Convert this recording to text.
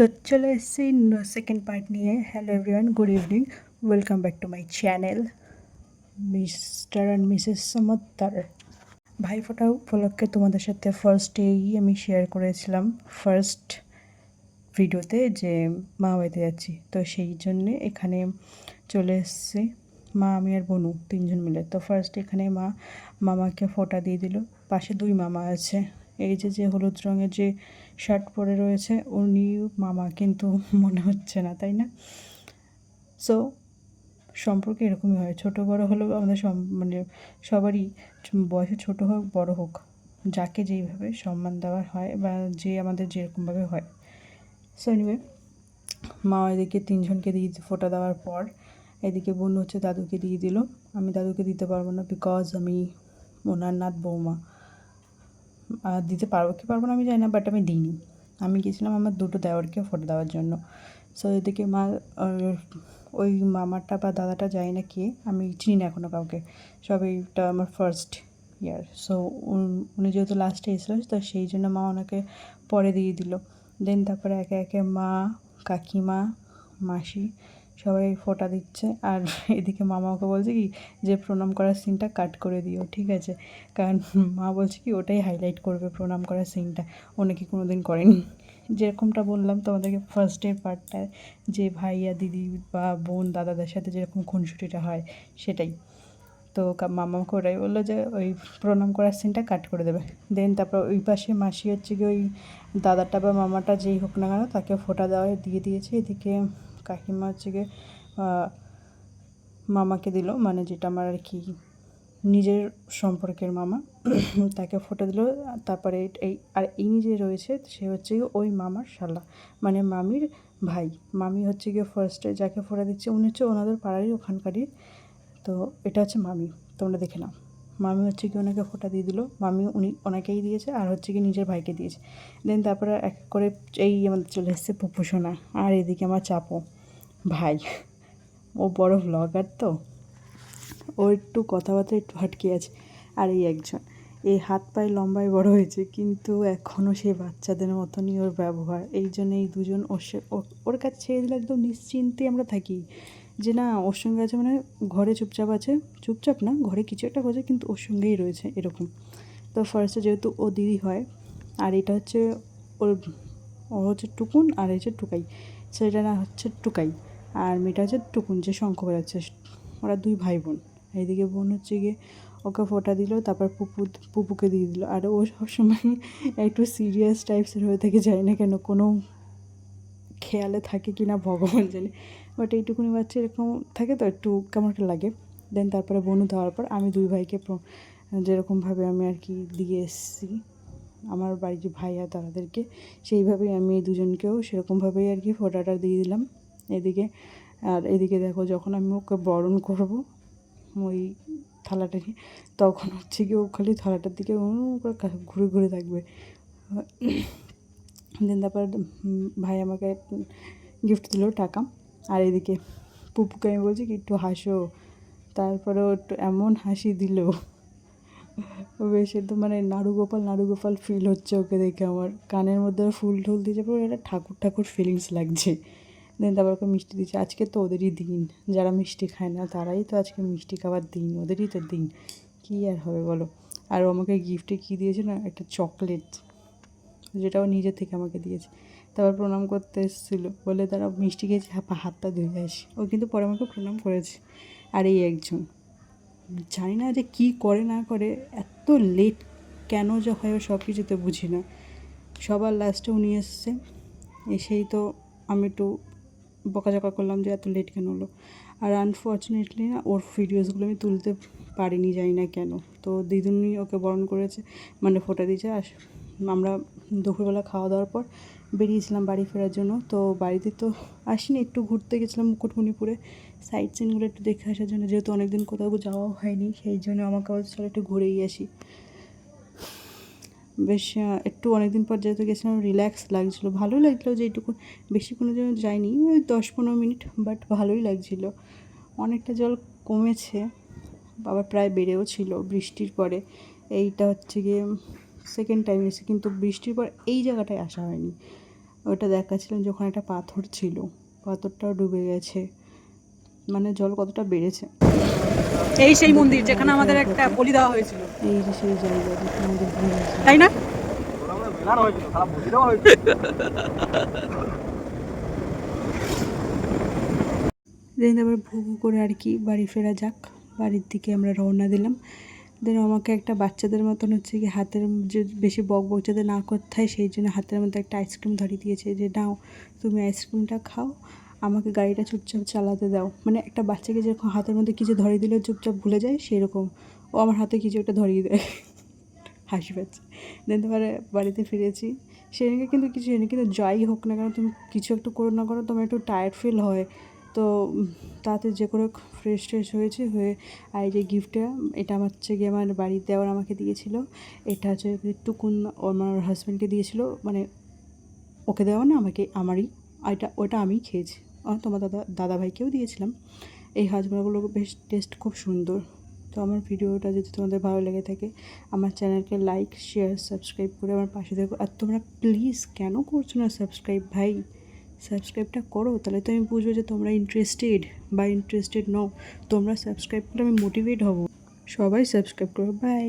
তো চলে এসেছি সেকেন্ড পার্ট নিয়ে। Hello everyone good evening welcome back to my channel mister and missus সমত্তার Bhaiphonta উপলক্ষে তোমাদের সাথে ফার্স্ট ডেই আমি শেয়ার করেছিলাম ফার্স্ট ভিডিওতে যে মা বাড়িতে যাচ্ছি। তো সেই জন্যে এখানে চলে এসেছি, মা, আমি আর বনু তিনজন মিলে। তো ফার্স্ট এখানে মা, মামাকে ফোঁটা দিয়ে দিল। পাশে দুই মামা আছে। এই যে যে হলুদ রঙের যে শার্ট পরে রয়েছে, উনি মামা কিন্তু মনে হচ্ছে না, তাই না? সো সম্পর্কে এরকমই হয়, ছোটো বড়ো হলেও আমাদের মানে সবারই বয়সে ছোটো হোক, বড় হোক, যাকে যেইভাবে সম্মান দেওয়া হয় বা যে আমাদের যেরকমভাবে হয়। সো এনিওয়ে মা এদিকে তিনজনকে দিয়ে ফোটা দেওয়ার পর, এদিকে বোন হচ্ছে দাদুকে দিয়ে দিল। আমি দাদুকে দিতে পারব না বিকজ আমি ওনার নাথ বৌমা দিতে পারব কি পারব না আমি জানি না বাট আমি দিইনি। আমি গেছিলাম আমার দুটো দেওয়ারকে ফটো দেওয়ার জন্য। সো এদিকে মা ওই মামাটা বা দাদাটা যায় না কে, আমি চিনি না এখনও কাউকে। সব এইটা আমার ফার্স্ট ইয়ার সো উনি যেহেতু লাস্টে এসেছিল তো সেই জন্য মা ওনাকে পরে দিয়ে দিল। দেন তারপরে একে একে মা, কাকিমা, মাসি সবাই ফোটা দিচ্ছে। আর এদিকে মামা ওকে বলছে কি, যে প্রণাম করার সিনটা কাট করে দিও, ঠিক আছে? কারণ মা বলছে কি, ওটাই হাইলাইট করবে প্রণাম করার সিনটা ও কোনো দিন করেনি। যেরকমটা বললাম তোমাদেরকে ফার্স্ট ডে পার্টটায় যে ভাইয়া, দিদি বা বোন, দাদাদের সাথে যেরকম খুনসুটিটা হয়, সেটাই। তো মামাকে ওটাই বলল যে, ওই প্রণাম করার সিনটা কাট করে দেবে। দেন তারপর ওই পাশে মাসি হচ্ছে কি ওই দাদাটা বা মামাটা যেই হোক না কেন তাকে ফোটা দেওয়া, দিয়ে দিয়েছে। এদিকে কাকিমা হচ্ছে গিয়ে মামাকে দিল মানে যেটা আমার আর কি নিজের সম্পর্কের মামা। তাকে ফোটা দিল, তারপরে এই আর ইনি যে রয়েছে, সে হচ্ছে গিয়ে ওই মামার শালা মানে মামির ভাই। মামি হচ্ছে গিয়ে ফার্স্টে যাকে ফোটা দিচ্ছে, উনি হচ্ছে ওনাদের পাড়ারই ওখানকারই। তো এটা হচ্ছে মামি, তোমরা দেখে নাও। মামি হচ্ছে কি ওনাকে ফোটা দিয়ে দিল। মামি উনি ওনাকেই দিয়েছে আর হচ্ছে কি নিজের ভাইকে দিয়েছে। দেন তারপরে এক করে এই আমাদের চলে এসছে পুপুসোনা আর এদিকে আমার চাপো ভাই। ও বড় ভ্লগার তো। ও একটু কথাবার্তা একটু হাটকে আছে আর এই একজন। এই হাত পায়ে লম্বায় বড় হয়েছে কিন্তু এখনও সে বাচ্চাদের মতনই ওর ব্যবহার। এই জন্য এই দুজন ওর ওর কাছে ছেড়ে দিলে একদম নিশ্চিন্তে আমরা থাকি। যে না, ওর সঙ্গে আছে মানে ঘরে চুপচাপ আছে। চুপচাপ না, ঘরে কিছু একটা করছে কিন্তু ওর সঙ্গেই রয়েছে এরকম। তো ফার্স্টে যেহেতু ও দিদি হয়, আর এটা হচ্ছে ওর ও হচ্ছে টুকুন, আর হচ্ছে টুকাই। সেটা না হচ্ছে টুকাই, আর মেয়েটা হচ্ছে টুকুন, যে শঙ্খ বাজাচ্ছে ওরা দুই ভাই বোন এইদিকে বোন হচ্ছে গিয়ে ওকে ফোটা দিল, তারপর পুপু, পুপুকে দিয়ে দিল। আর ও সবসময় একটু সিরিয়াস টাইপসের হয়ে থেকে যায় না কেন? কোনো খেয়ালে থাকে কি না ভগবান জানে। বাট এইটুকুনি বাচ্চা এরকম থাকে তো, একটু কেমন একটা লাগে। দেন তারপরে বনু দেওয়ার পর আমি দুই ভাইকে যেরকমভাবে আমি আর কি দিয়ে এসেছি, আমার বাড়ির যে ভাই আর দাদাদেরকে সেইভাবেই আমি দুজনকেও সেরকমভাবেই আর কি ফোটাটা দিয়ে দিলাম। এদিকে, আর এদিকে দেখো যখন আমি ওকে বরণ করব, ওই থালাটা নিয়ে, তখন হচ্ছে কি ও খালি থালাটার দিকে ঘুরে ঘুরে থাকবে। দেন তারপর ভাই আমাকে গিফট দিল টাকা। আর এদিকে পুপুকে আমি বলছি কি, একটু হাসো। তারপরে একটু এমন হাসি দিল। বেশ একদম মানে নাড়ু গোপাল নাড়ু গোপাল ফিল হচ্ছে ওকে দেখে আমার। কানের মধ্যে ফুল ঠুল দিয়েছে, পুরো একটা ঠাকুর ঠাকুর ফিলিংস লাগছে। দেন তারপর ওকে মিষ্টি দিচ্ছে আজকে তো ওদেরই দিন। যারা মিষ্টি খায় না, তারাই তো আজকে মিষ্টি খাবার দিন। ওদেরই তো দিন। কী আর হবে বলো? আর আমাকে গিফটে কী দিয়েছে না? একটা চকলেট যেটা ও নিজের থেকে আমাকে দিয়েছে। তারপর প্রণাম করতে এসেছিল। বলে তারা মিষ্টি খেয়েছে হাতটা ধুয়ে আসি ও কিন্তু পরে আমাকে প্রণাম করেছে। আর এই একজন। জানি না যে কী করে, না করে, এত লেট কেন যে হয় সব কিছুতে বুঝি না। সবার লাস্টে উনি এসছে। এসেই তো আমি একটু বকাঝকা করলাম যে, এত লেট কেন হলো? আর আনফর্চুনেটলি না, ওর ভিডিওসগুলো আমি তুলতে পারিনি যাই না কেন। তো দিদুনি ওকে বরণ করেছে মানে ফোটা দিয়েছে। আর আমরা দুপুরবেলা খাওয়া দাওয়ার পর বেরিয়েছিলাম বাড়ি ফেরার জন্য। তো বাড়িতে তো আসিনি, একটু ঘুরতে গেছিলাম মুকুটমণিপুরে। সাইট সিনগুলো একটু দেখে আসার জন্য, যেহেতু অনেকদিন কোথাও যাওয়াও হয়নি, সেই জন্য আমাকে চলো একটু ঘুরেই আসি। বেশ একটু অনেকদিন পর যেহেতু গেছিলাম রিল্যাক্স লাগছিল। ভালোই লাগছিল যে এইটুকু, বেশি কোনো জন্য যাইনি, ওই দশ পনেরো মিনিট বাট ভালোই লাগছিল। অনেকটা জল কমেছে, আবার প্রায় বেড়েও ছিল বৃষ্টির পরে। এইটা হচ্ছে গিয়ে সেকেন্ড টাইম এসে কিন্তু বৃষ্টির পর এই জায়গাটায় আসা হয়নি। ওটা দেখাচ্ছিলাম যে ওখানে একটা পাথর ছিল পাথরটাও ডুবে গেছে। মানে জল কতটা বেড়েছে। এই সেই মন্দির যেখানে আমাদের একটা বলি দেওয়া হয়েছিল। এই যে সেই জায়গা যেখানে আমাদের তাই না? দেন ভু ভু করে আর কি বাড়ি ফেরা যাক বাড়ির দিকে আমরা রওনা দিলাম। দেন আমাকে একটা বাচ্চাদের মতন হচ্ছে কি হাতের যে বেশি বক বক যাতে না করতে হয়, সেই জন্য হাতের মধ্যে একটা আইসক্রিম ধরিয়ে দিয়েছে যে, নাও, তুমি আইসক্রিমটা খাও, আমাকে গাড়িটা চুপচাপ চালাতে দাও। মানে একটা বাচ্চাকে যেরকম হাতের মধ্যে কিছু ধরিয়ে দিলে চুপচাপ ভুলে যায়, সেরকম। ও আমার হাতে কিছু একটা ধরিয়ে দেয়। হাসি পাচ্ছে। দেন তারপরে বাড়িতে ফিরেছি। সেদিনকে কিন্তু কিছু হয়নি, কিন্তু যাই হোক না কেন, তুমি কিছু একটু করো না করো, তোমার একটু টায়ার্ড ফিল হয়। তো তাতে যে করে ফ্রেশ ট্রেশ হয়েছে, হয়ে আর যে গিফটটা এটা আমার হচ্ছে গিয়ে আমার বাড়ির দেওয়ার আমাকে দিয়েছিল। এটা হচ্ছে টুকুন আমার হাজব্যান্ডকে দিয়েছিল মানে ওকে দেওয়া না, আমাকে, আমারই। এটা, ওটা আমিই খেয়েছি। তোমার দাদা দাদা ভাইকেও দিয়েছিলাম। এই হাজমাগুলো বেশ টেস্ট খুব সুন্দর। তো আমার ভিডিওটা যদি তোমাদের ভালো লেগে থাকে, আমার চ্যানেলকে লাইক শেয়ার সাবস্ক্রাইব করে আমার পাশে দেখো আর তোমরা প্লিজ কেন করছ না সাবস্ক্রাইব ভাই? সাবস্ক্রাইবটা করো, তাহলে তো আমি বুঝব যে তোমরা ইন্টারেস্টেড বা ইন্টারেস্টেড নও। তোমরা সাবস্ক্রাইব করলে আমি মোটিভেট হব। সবাই সাবস্ক্রাইব করো বাই